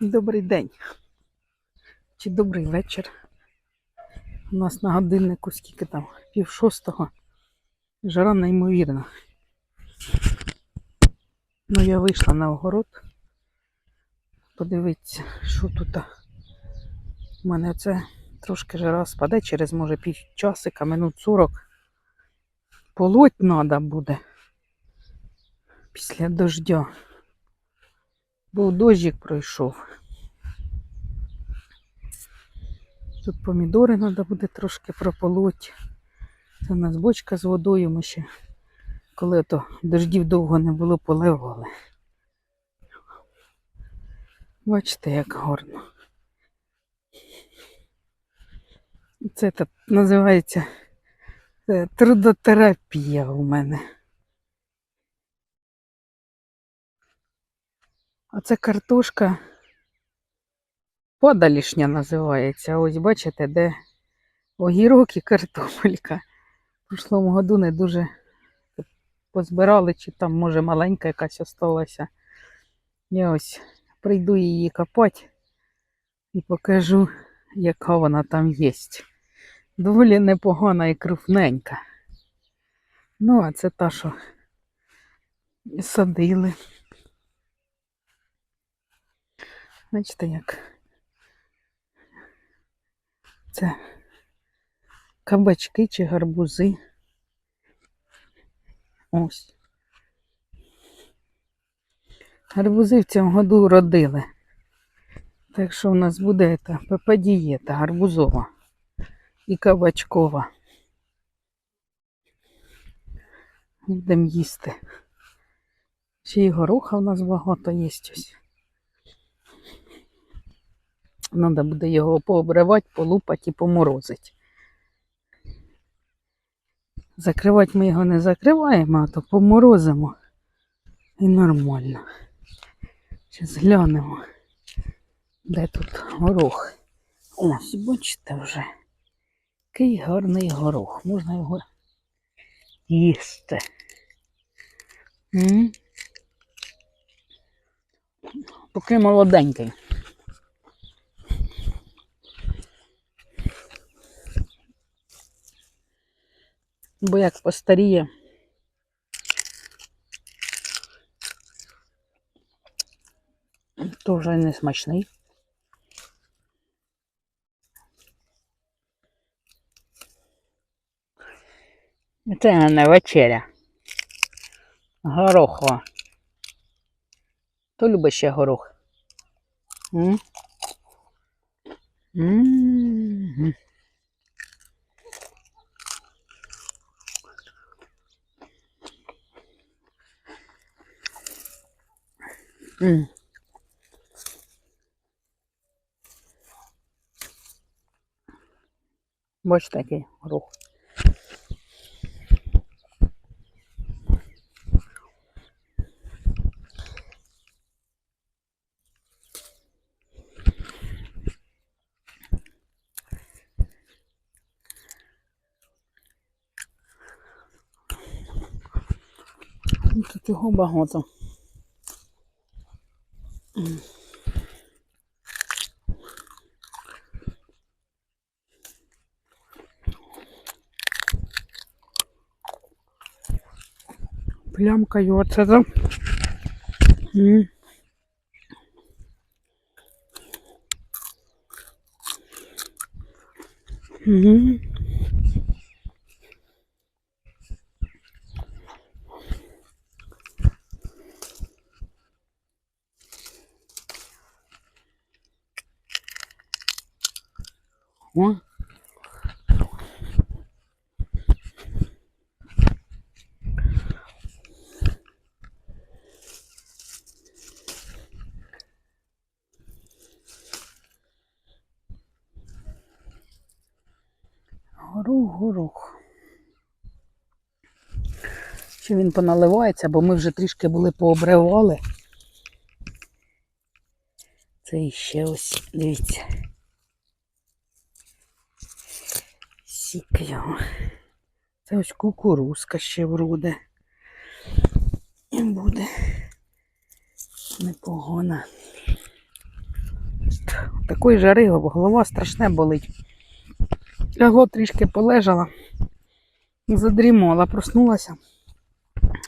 Добрий день. Чи добрий вечір. У нас на годиннику скільки там? Пів шостого. Жара неймовірна. Ну, я вийшла на огород. Подивитися, що тут. У мене це трошки жара спаде через, може, півчасика, минут 40. Полоть треба буде після дождя. Був дощик пройшов. Тут помідори треба буде трошки прополоть. Це у нас бочка з водою. Ми ще, коли то дождів довго не було, поливали. Бачите, як гарно. Це так називається е, трудотерапія у мене. А це картошка подалішня називається. Ось бачите, де огірок і картопелька. В прошлому году не дуже позбирали, чи там, може, маленька якась осталася. Я ось прийду її копати і покажу, яка вона там є. Доволі непогана і крупненька. Ну, а це та, що садили. Бачите, як це кабачки чи гарбузи. Ось. Гарбузи в цьому году родили. Так що у нас буде ПП-дієта гарбузова і кабачкова. Будемо їсти. Ще й гороха у нас багато є ось. Треба буде його пообривати, полупати і поморозити. Закривати ми його не закриваємо, а то поморозимо. І нормально. Зараз глянемо, де тут горох. Ось, бачите вже. Який гарний горох. Можна його їсти. М? Поки молоденький. Бо як постаріє. То вже не смачний. Це не вечеря. Горохова. Хто любить ще горох? М? М. М. Бачите, який горох. Тут його багато. М. Плямкаю оце там. М. Мгм. О. Горох, горох. Ще він поналивається, бо ми вже трішки були пообривали. Це іще ось, дивіться. Сік його. Це ось кукурузка ще вроде. І буде непогана. такої жари голова страшне болить. Лягло трішки полежала, задрімала, проснулася,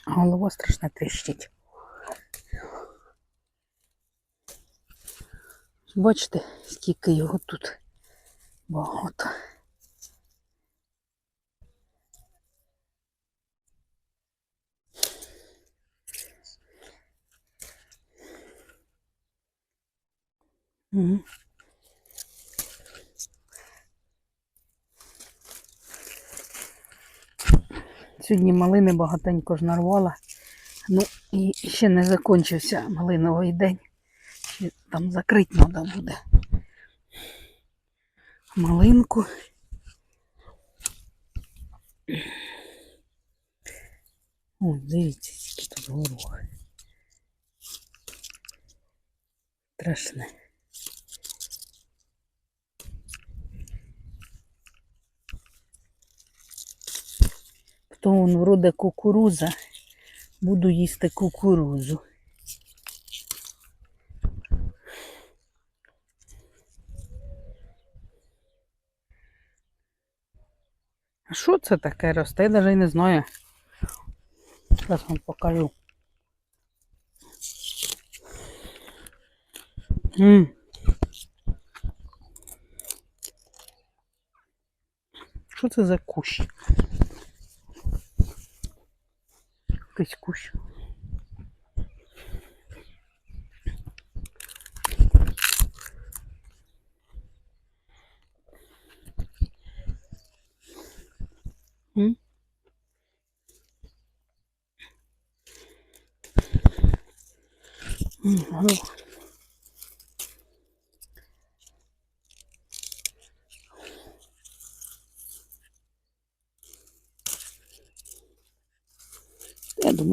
голова страшне тріщить. Бачите, скільки його тут багато. Угу. Сьогодні малини багатенько ж нарвала. Ну і ще не закінчився малиновий день. Ще там закрити треба буде. Малинку. О, дивіться, скільки тут горох. Страшне. То он вроде кукуруза. Буду їсти кукурузу. А що це таке росте? Я навіть не знаю. Зараз вам покажу. М. Що це за кущ? Якийсь кущ. М?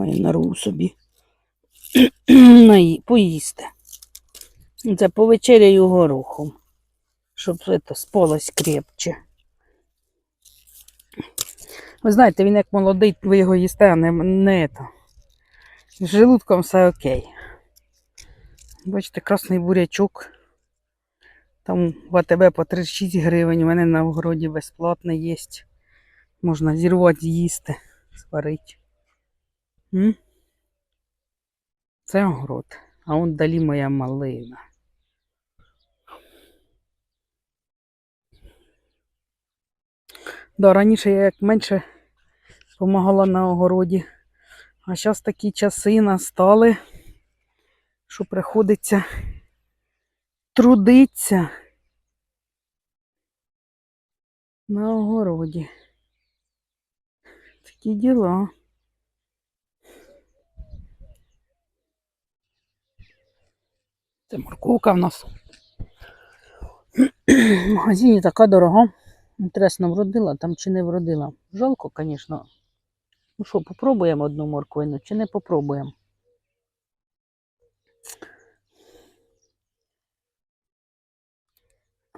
Я думаю, нарву собі поїсти. Це повечеряю горохом, щоб це спалось крепче. Ви знаєте, він як молодий, ви його їсте, а не, не то. З желудком все окей. Бачите, красний бурячок. Там в АТБ по 36 гривень. У мене на огороді безплатно є. Можна зірвати, з'їсти, сварити. Це огород. А он далі моя малина. Да, раніше я як менше допомагала на огороді. А зараз такі часи настали, що приходиться трудиться на огороді. Такі діла. Це морковка в нас. В магазині така дорога. Інтересно, вродила там чи не вродила. Жалко, звісно. Ну що, попробуємо одну морквину чи не попробуємо?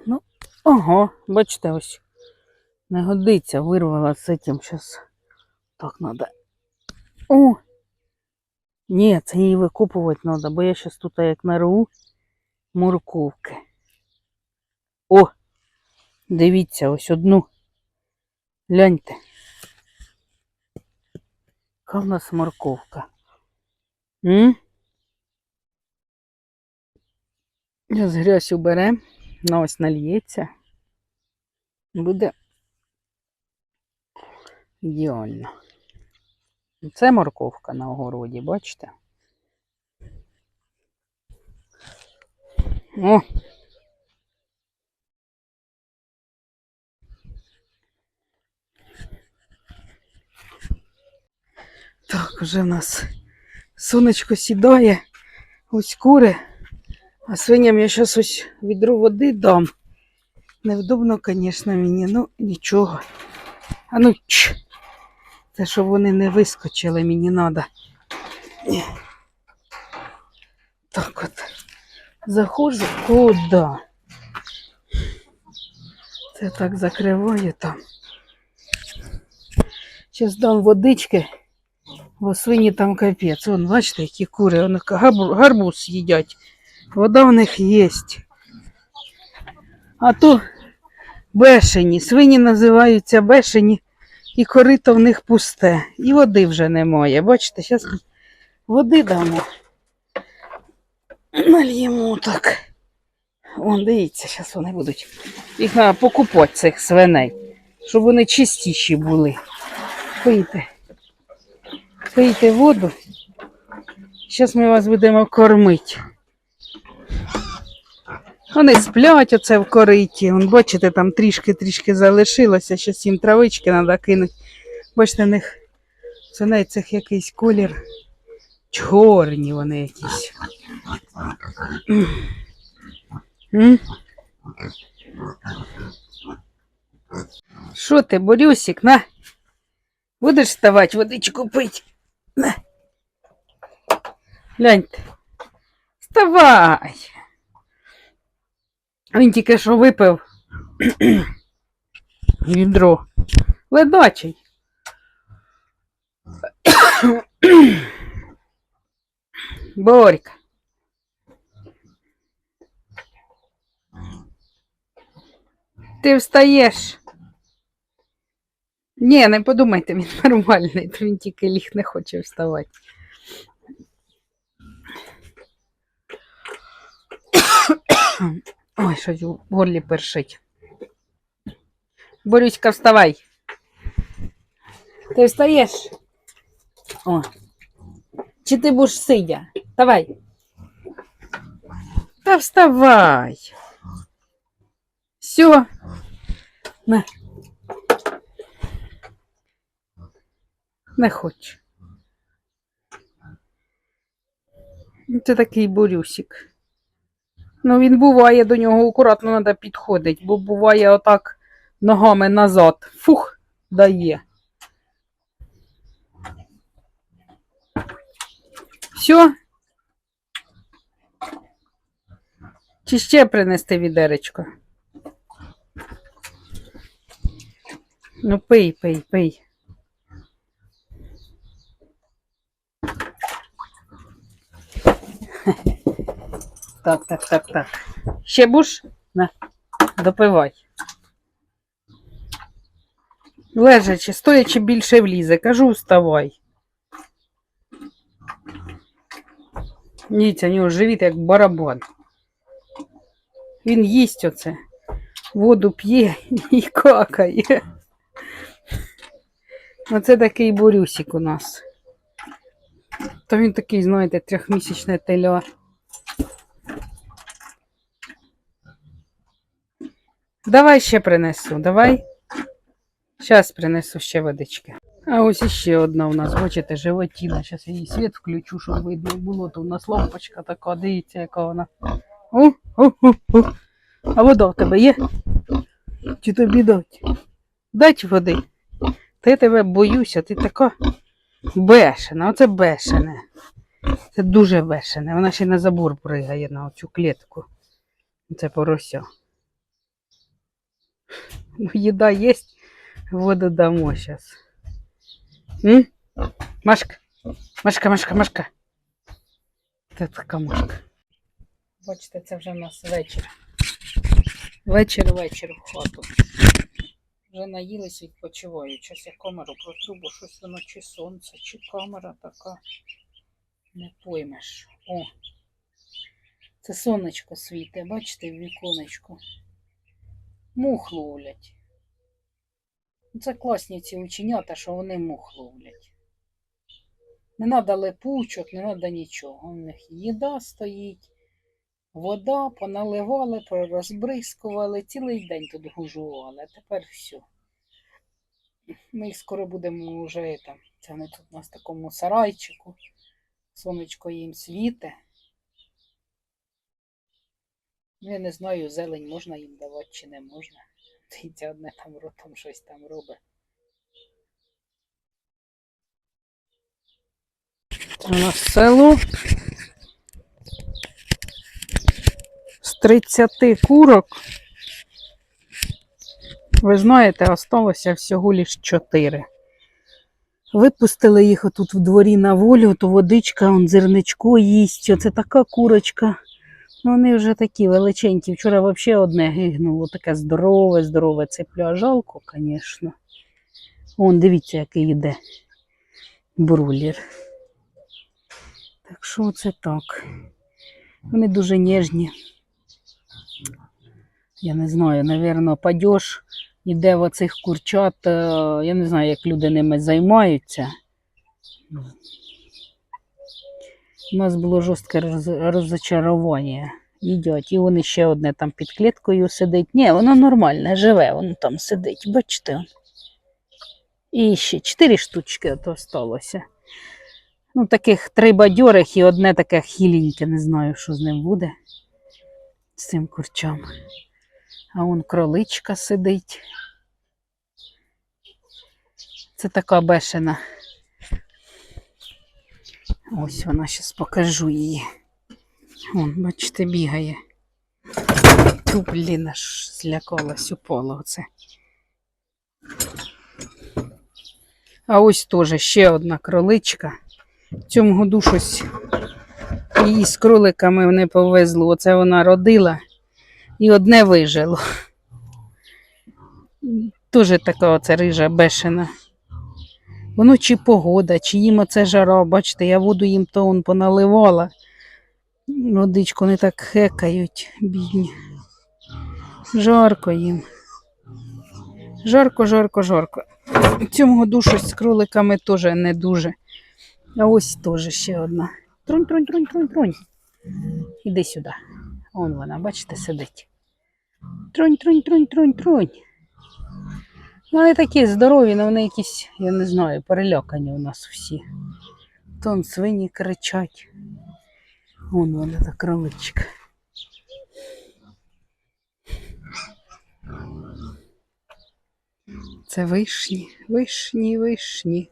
Ну, ага, бачите, ось. Не годиться, вирвала з цим зараз. Так треба. О! Ні, це її викопувати треба, бо я зараз тут як нарву морковки. О! Дивіться, ось одну. Гляньте. Яка в нас морковка? М? Зараз грязь уберемо, на ось нальється. Буде ідеально. Це морковка на огороді, бачите? О! Так, уже в нас сонечко сідає, ось кури, а свиням я зараз ось відру води дам. Невдобно, звісно, мені, ну нічого. А ну ч. Це щоб вони не вискочили, мені треба. Так от. Заходжу куди? Це так закриваю там. Зараз дам водички. Бо свині там капець. Вон, бачите, які кури, вони гарбуз їдять. Вода в них є. А то бешені. Свині називаються бешені, і корито в них пусте. І води вже немає. Бачите, зараз води дамо. Нальємо так. Вон, дивіться, зараз вони будуть. Їх треба покупати, цих свиней, щоб вони чистіші були. Пийте. Пийте воду. Зараз ми вас будемо кормити. Вони сплять оце в кориті. Вон, бачите, там трішки-трішки залишилося. Зараз їм травички треба кинути. Бачите, в них свиней цих якийсь колір. Чорні вони якісь. Що ти, Борюсик, на? Будеш вставати, водичку пить? На. Гляньте. Вставай. Він тільки що випив відро. Ледачий. Борька. Ти встаєш. Ні, не подумайте, він нормальний, то він тільки ліг не хоче вставати. Ой, щось у горлі першить. Борюська, вставай. Ти встаєш? О. Чи ти будеш сидя? Давай. Та вставай. Все. На. Не хочу. Це такий борюсик. Ну, він буває до нього акуратно треба підходити, бо буває отак ногами назад. Фух, дає. Все? Чи ще принести відеречко? Ну, пий, пий, пий. Так, так, так, так. Ще буш? На, допивай. Лежачи, стоячи більше влізе. Кажу, вставай. Дивіться, у нього живіт як барабан. Він їсть оце. Воду п'є і какає. Оце такий борюсик у нас. То він такий, знаєте, трьохмісячне теля. Давай ще принесу, давай. Зараз принесу ще водички. А ось іще одна у нас, бачите, животіна. Зараз я її світ включу, щоб видно було. То у нас лампочка така, дивіться, яка вона. О, о, о, о. А вода в тебе є? Чи тобі дать? Дать води. Та я тебе боюся, ти така бешена, оце бешене. Це дуже бешене. Вона ще на забор пригає на оцю клітку. Це порося. Ну, їда є, воду дамо зараз. М? Машка, Машка, Машка, Машка. Це така Машка. Бачите, це вже в нас вечір. Вечір, вечір в хату. Вже наїлись, відпочиваю. Час я камеру протру, бо щось воно чи сонце, чи камера така. Не поймеш. О. Це сонечко світе, бачите, в віконечку. Мух ловлять. Це класні ці ученята, що вони мух ловлять. Не треба липучок, не треба нічого. У них їда стоїть, вода, поналивали, порозбризкували, цілий день тут гужували, а тепер все. Ми їх скоро будемо вже там. Це вони тут у нас такому сарайчику. Сонечко їм світе. Ну, я не знаю, зелень можна їм давати чи не можна. Дивіться, одне там ротом щось там робить. У нас село. З 30 курок. Ви знаєте, осталося всього лиш 4. Випустили їх отут в дворі на волю, то водичка, он зерничко їсть. Оце така курочка. Ну, вони вже такі величенькі. Вчора взагалі одне гигнуло, таке здорове, здорове цепля. Жалко, звісно. Вон, дивіться, який йде брулер. Так що це так. Вони дуже ніжні. Я не знаю, напевно, падеж іде в оцих курчат. е, Я не знаю, як люди ними займаються. У нас було жорстке роз- розочарування. Їдять. І вони ще одне там під кліткою сидить. Ні, воно нормальне, живе, воно там сидить, бачите. І ще чотири штучки сталося. Ну, таких три бадьорих і одне таке хіленьке, не знаю, що з ним буде. З цим курчам. А вон кроличка сидить. Це така бешена. Ось вона, зараз покажу її. Вон, бачите, бігає. Ту, блін, аж злякалась, упала оце. А ось теж ще одна кроличка. В цьому году щось її з кроликами не повезло. Оце вона родила і одне вижило. Теж така оце рижа бешена. Воно чи погода, чи їм оце жара. Бачите, я воду їм то он поналивала. Водичку не так хекають, бідні. Жарко їм. Жарко, жарко, жарко. В цьому году з кроликами теж не дуже. А ось теж ще одна. Трунь, трунь, трунь, трунь, трунь. Іди сюди. Вон вона, бачите, сидить. Трунь, трунь, трунь, трунь, трунь. Ну, вони такі здорові, але вони якісь, я не знаю, перелякані у нас всі. Тон свині кричать. Вон вона та кроличка. Це вишні, вишні, вишні.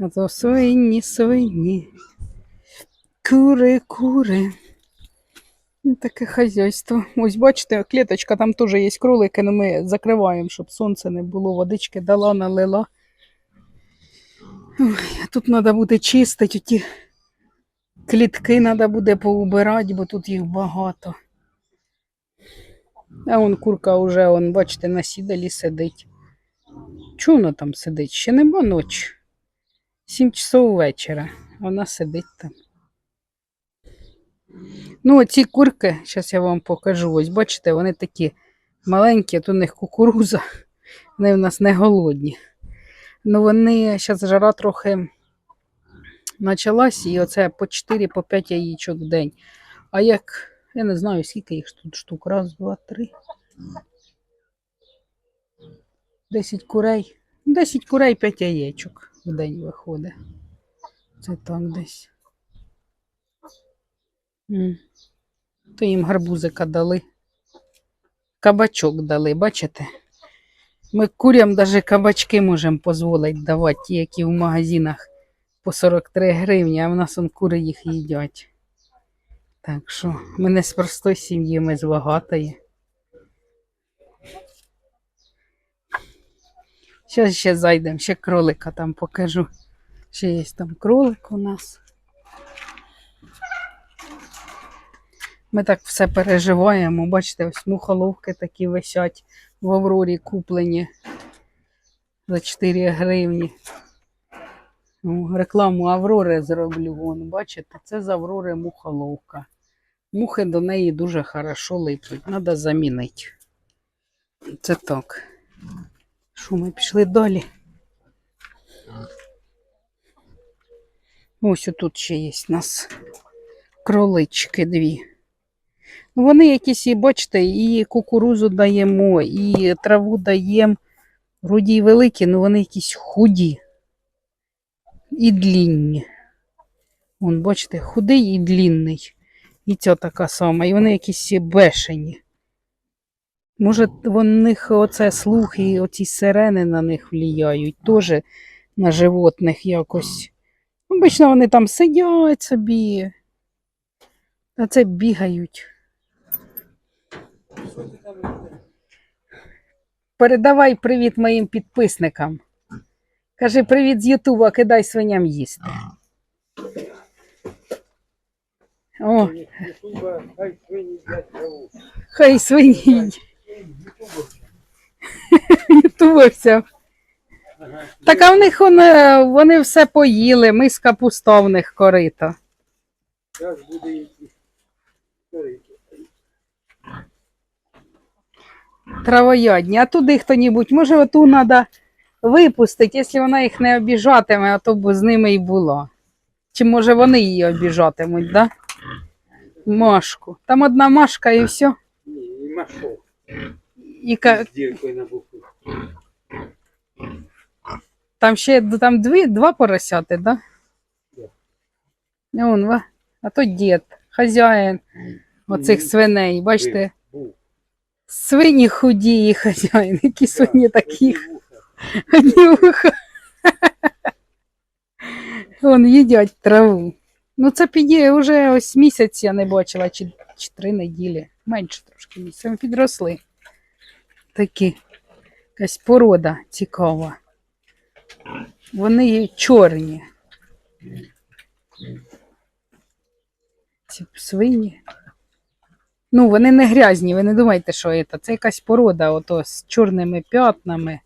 А то свині, свині. Кури, кури. Таке хазяйство. Ось бачите, клеточка, там теж є кролики, але ми закриваємо, щоб сонце не було, водички дала, налила. Ой, тут треба буде чистити, ті клітки треба буде поубирати, бо тут їх багато. А вон курка вже, он, бачите, на сідалі сидить. Чого вона там сидить? Ще нема ночі. Сім часов вечора. Вона сидить там. Ну, оці курки, зараз я вам покажу. Ось бачите, вони такі маленькі, тут у них кукуруза. Вони в нас не голодні. Ну, вони зараз жара трохи почалась, і оце по 4 по 5 яєчок в день. А як, я не знаю, скільки їх тут штук. Раз, два, три. 10 курей. 10 курей, 5 яєчок в день виходить. Це так десь. То їм гарбузика дали. Кабачок дали, бачите? Ми курям навіть кабачки можемо дозволити давати, ті, які в магазинах по 43 гривні, а в нас он кури їх їдять. Так що ми не з простої сім'ї, ми з багатої. Зараз ще зайдемо, ще кролика там покажу. Ще є там кролик у нас. Ми так все переживаємо. Бачите, ось мухоловки такі висять в Аврорі куплені за 4 гривні. Рекламу Аврори зроблю. Вон, бачите, це з Аврори мухоловка. Мухи до неї дуже хорошо липнуть. Треба замінити. Це так. Що ми пішли далі? Ось тут ще є у нас кролички дві. Ну, Вони якісь, бачите, і кукурузу даємо, і траву даємо. Вроді великі, але вони якісь худі і длінні. Вон, бачите, худий і длінний. І ця така сама. І вони якісь бешені. Може, в них оце слух і оці сирени на них влияють, теж на животних якось. Обично вони там сидять собі, а це бігають. Передавай привіт моїм підписникам. Кажи привіт з Ютуба, кидай свиням їсти. О, хай свині їдять траву. хай свині Ютубовця. ютубився. Так а в них вони, вони все поїли, миска пуста в них корита. Зараз буде якісь корики. Травоядні. А туди хто-небудь, може, оту треба випустити, якщо вона їх не обіжатиме, а то б з ними і була. Чи може вони її обіжатимуть, да? Машку. Там одна машка і все. Ні, і машов. І ка- З діркою на боку. там ще там дві, два поросяти, да? Да. Вон. А то дід, хазяїн оцих свиней. Бачите. Свині худі і хазяїн. Які свині такі. Одні вуха. Одні вуха. Вон їдять траву. Ну, це піде вже ось місяць я не бачила, чи, чи три неділі. Менше трошки місяця. Підросли. Такі. Якась порода цікава. Вони чорні. Ці свині. Ну, вони не грязні, ви не думайте, що це. Це якась порода, ото з чорними п'ятнами.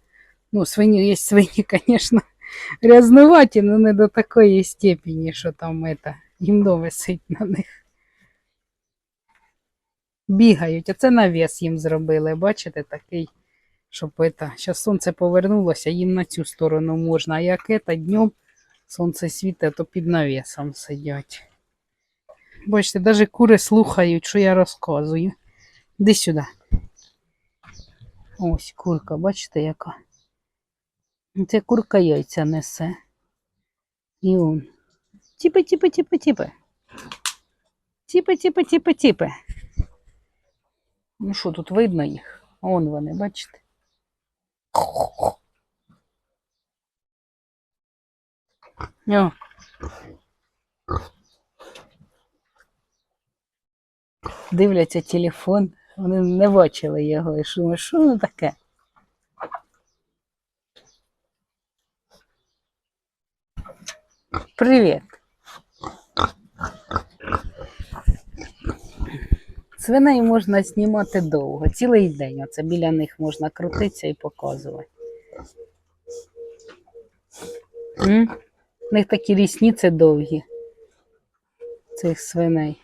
Ну, свині є свині, звісно, грязнуваті, але не до такої степені, що там это, гімно висить на них. Бігають, а це навіс їм зробили, бачите, такий, щоб это, зараз сонце повернулося, їм на цю сторону можна, а як это, днем сонце світить, то під навісом сидять. Бачите, навіть кури слухають, що я розказую. Іди сюди. Ось курка, бачите, яка. Це курка яйця несе. І он. Тіпи, тіпи, тіпи, тіпи. Тіпи, тіпи, тіпи, тіпи. Ну що, тут видно їх? Вон вони, бачите? О. Дивляться телефон. Вони не бачили його. І що, воно таке? Привіт. Свиней можна знімати довго, цілий день. Оце біля них можна крутитися і показувати. М? У них такі рісниці довгі. Цих свиней.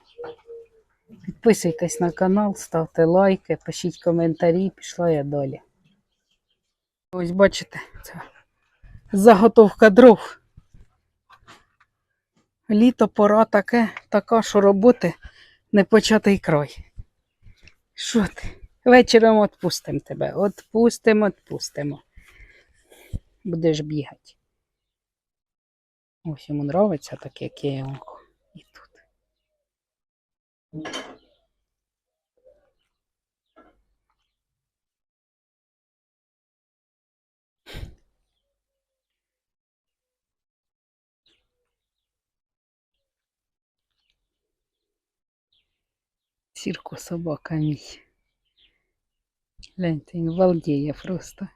Підписуйтесь на канал, ставте лайки, пишіть коментарі, пішла я далі. Ось бачите, це заготовка дров. Літо пора таке, така, що роботи не початий край. Що ти? Вечором відпустимо тебе. Отпустимо, відпустимо. Будеш бігати. Ось йому подобається таке кіянко. І тут. Сірко собака мій. Гляньте, він балдіє просто.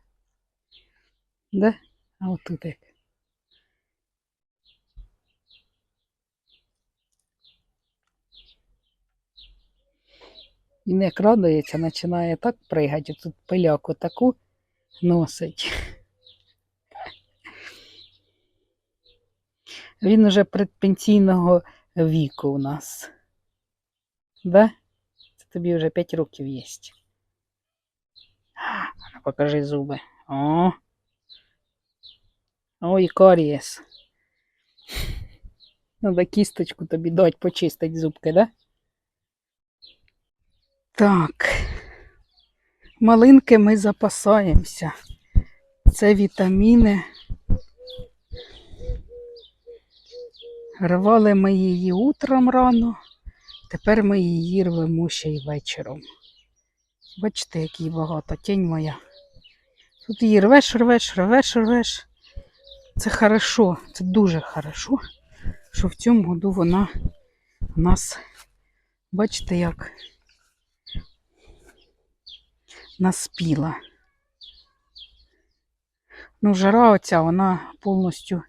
Да? А отут як. Він як радується, починає так пригати, тут пиляку таку носить. Він уже предпенсійного віку у нас. Да? Це тобі вже 5 років є. Ну покажи зуби. О. Ой, карієс. Надо кісточку тобі дать почистить зубки, да? Так. Малинки ми запасаємося. Це вітаміни. Рвали ми її утром рано. Тепер ми її рвемо ще й вечором. Бачите, який багато тінь моя. Тут її рвеш, рвеш, рвеш, рвеш. Це хорошо, це дуже хорошо, що в цьому году вона у нас, бачите, як наспіла. Ну, жара оця, вона повністю,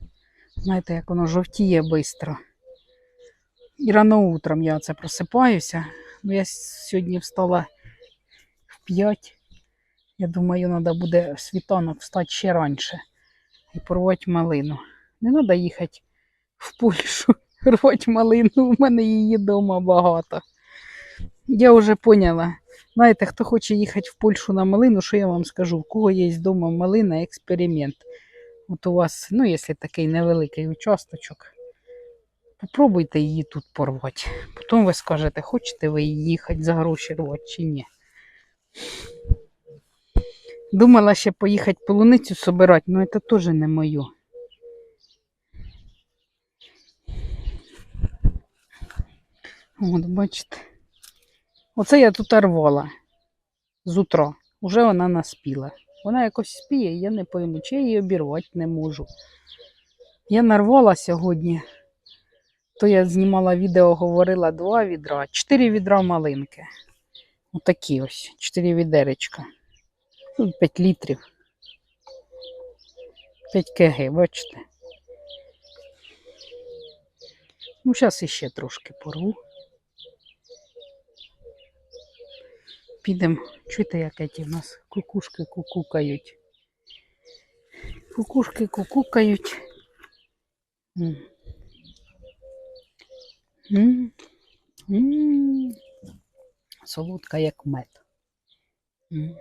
знаєте, як воно жовтіє швидко. І рано утром я оце просипаюся. Ну, я сьогодні встала в 5. Я думаю, треба буде світанок встати ще раніше і порвати малину. Не треба їхати в Польщу рвати малину, у мене її вдома багато. Я вже поняла. Знаєте, хто хоче їхати в Польщу на малину, що я вам скажу? У кого є вдома малина, експеримент. От у вас, ну, якщо такий невеликий участочок, попробуйте її тут порвати. Потім ви скажете, хочете ви їхати за гроші рвати чи ні. Думала ще поїхати полуницю собирати, але це теж не моє. От, бачите. Оце я тут рвала з утра. Уже вона наспіла. Вона якось спіє, я не пойму, чи я її обірвати не можу. Я нарвала сьогодні, то я знімала відео, говорила два відра, чотири відра малинки. Отакі ось, чотири відеречка. Тут 5 літрів. 5 кг, бачите. Ну, зараз іще трошки порву. Підемо. Чуєте, як ті в нас кукушки кукукають. Кукушки кукукають. М. М. М. Солодка, як мед. М.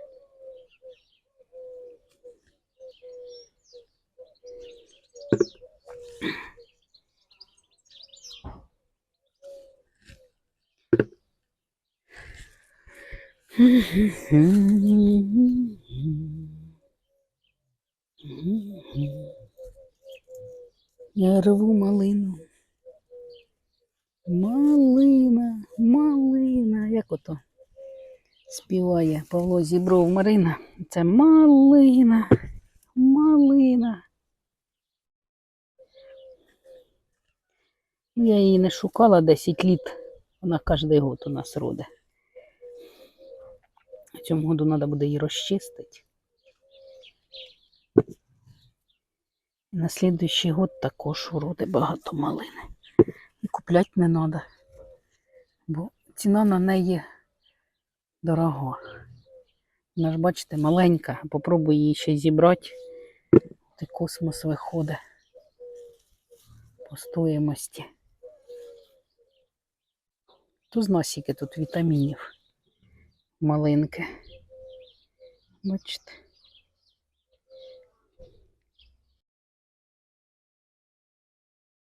Я рву малину. Малина, малина. Як ото співає Павло Зібров Марина. Це малина, малина. Я її не шукала 10 літ. Вона кожен год у нас роде. В цьому году треба буде її розчистити. На слідуючий год також уроди багато малини. І купляти не треба, бо ціна на неї дорога. Вона ж, бачите, маленька. Попробуй її ще зібрати. Ти космос виходить по стоїмості. То зна скільки тут вітамінів малинки. Бачите.